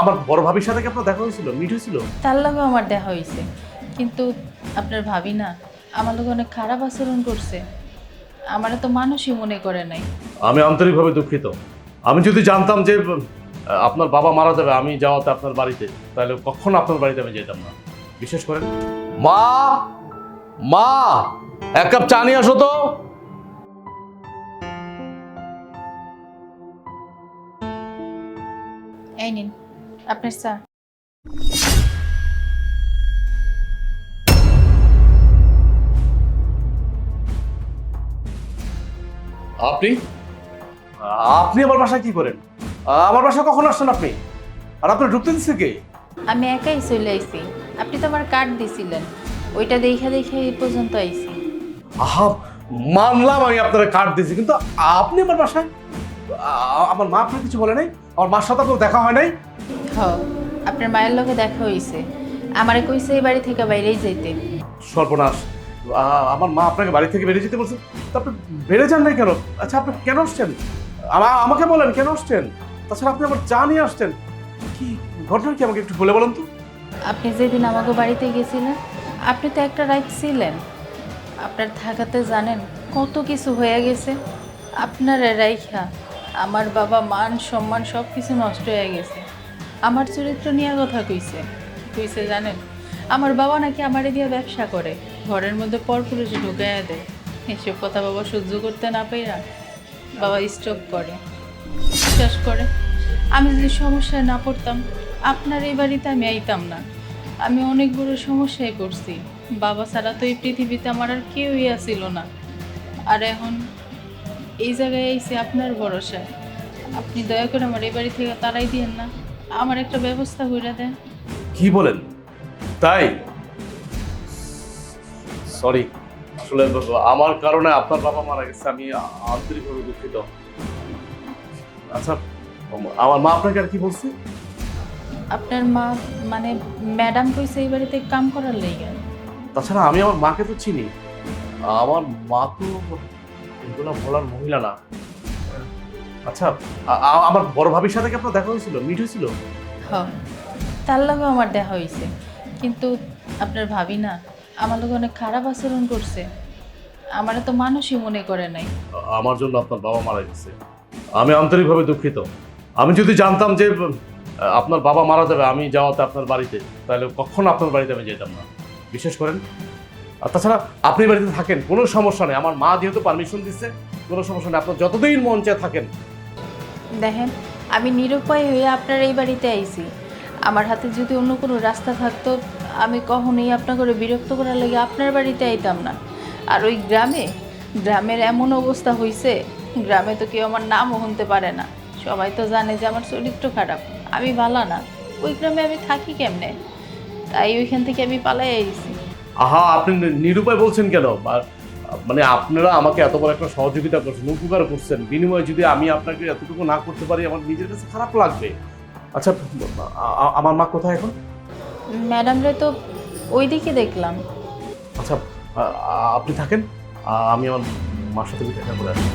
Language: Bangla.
আমার বড় ভাবির সাথে কি আপনার দেখা হয়েছিল? মিট হয়েছিল? তার লগেও আমার দেখা হয়েছে। কিন্তু আপনার ভাবি না আমার লোক অনেক খারাপ আচরণ করছে। আমার তো মানুষই মনে করে নাই। আমি আন্তরিকভাবে দুঃখিত। আমি যদি জানতাম যে আপনার বাবা মারা যাবে আমি যাওয়াতে আপনার বাড়িতে তাহলে কখন আপনার বাড়িতে আমি যেতাম না। বিশেষ করে মা! মা! এক কাপ চা নিয়ে আসো তো। এই নিন আপনার চা। আপনি? আপনি আমার বাসায় কি করেন? আমার বাসায় কখন আসছেন আপনি? আর আপনি ঢুকতে দিচ্ছে কে? আমি একাই চলে আইছি। আপনি তো আমার কার্ড দিছিলেন। ওইটা দেখা দেখে এই পর্যন্ত আইছি। আহা মানলাম আমি আপনার কার্ড দিয়েছি কিন্তু আপনি আমার বাসায়? আমার মা আপনার কিছু বলে নাই? আমার মার সাথে আপনার দেখা হয় নাই? হ আপনার মায়ের লগে দেখা হইছে। আমারে কইছে এই বাড়ি থেকে বাইরেই যাইতে। সর্বনাশ। আমার মা আপনাকে বাড়ি থেকে বেরিয়ে যেতে বলছে। তা আপনি বেড়ে যান নাই কেন? আচ্ছা আপনি কেন আসছেন? আমা- আমাকে বলেন কেন আসছেন? তাছাড়া আপনি আমার চা নিয়ে আসছেন কি ঘটনা কি আমাকে একটু বলে বলেন তো? আপনি যেদিন আমাকে বাড়িতে গেছিলেন আপনি তো একটা রাইট ছিলেন। আপনার থাকাতে জানেন কত কিছু হয়ে গেছে। আপনার রাইখা আমার বাবা মান, সম্মান সব কিছু নষ্ট হয়ে গেছে। আমার চরিত্র নিয়ে কথা কইছে। কইছে জানেন, আমার বাবা নাকি আমারে দিয়ে ব্যবসা করে, ঘরের মধ্যে পরপুরুষ ঢুকাইয়া দেয়। এসব কথা বাবা সহ্য করতে না পাইরা বাবা স্টক করে। বিশ্বাস করে, আমি যদি সমস্যায় না পড়তাম, আপনার এই বাড়িতে আমি আইতাম না। আমি অনেক বড় সমস্যায় পড়ছি। বাবা ছাড়া তো এই পৃথিবীতে আমার আর কেউই আসিল না। আর এখন এই জায়গায় এসে আপনার ভরসা। আপনি দয়া করে আমার এই বাড়ি থেকে তাড়াই দিয়েন না। আমার একটা ব্যবস্থা করে দেন। কি বলেন? তাই? সরি আসলে আমার কারণে আপনার বাবা মারা গেছে আমি আন্তরিকভাবে দুঃখিত। আচ্ছা আমার মা আপনাকে আর কি বলছে? আপনার মা মানে ম্যাডাম কইছে এই বাড়িতে কাম করার লেগে। তাছাড়া আমি আমার মাকে তো চিনি। আমার মা তো এগুলো বলার মহিলা না। আচ্ছা আমার বড় ভাবির সাথে কি আপনার দেখা হয়েছিল? মিট হয়েছিল? তার লগেও আমার দেখা হয়েছে। কিন্তু আপনার ভাবি না আমার লোক অনেক খারাপ আচরণ করছে। আমার তো মানুষই মনে করে নাই। আমার জন্য আপনার বাবা মারা গেছে। আমি আন্তরিকভাবে দুঃখিত। আমি যদি জানতাম যে আপনার বাবা মারা যাবে আমি যাওয়াতে আপনার বাড়িতে তাহলে কখনো আপনার বাড়িতে আমি যেতাম না। বিশেষ করেন আর তাছাড়া আপনি বাড়িতে থাকেন, কোনো সমস্যা নেই। আমার মা যেহেতু পারমিশন দিচ্ছে, কোনো সমস্যা নেই। আপনার যতদিন মন চায় থাকেন। দেখেন, আমি নিরুপায় হয়ে আপনার এই বাড়িতে আইছি। আমার হাতে যদি অন্য কোনো রাস্তা থাকতো, আমি কখনোই আপনাকে বিরক্ত করার লাগে আপনার বাড়িতে আইতাম না। আর ওই গ্রামে, গ্রামের এমন অবস্থা হয়েছে গ্রামে তো কেউ আমার নামও শুনতে পারে না। সবাই তো জানে যে আমার চরিত্র খারাপ। আমি ভালো না। ওই গ্রামে আমি থাকি কেমনে? তাই ওইখান থেকে আমি পালাই আইছি। আহা আপনি নিরুপায় বলছেন কেন? মানে আপনারা আমাকে এত বড় একটা সহযোগিতা করছেন উপকার করছেন। বিনিময়ে যদি আমি আপনাকে এতটুকু না করতে পারি আমার নিজের কাছে খারাপ লাগবে। আচ্ছা আমার মা কোথায় এখন? ম্যাডামরে তো ওই দিকে দেখলাম। আচ্ছা আপনি থাকেন? আমি আমার মার সাথে দেখা করে আসি।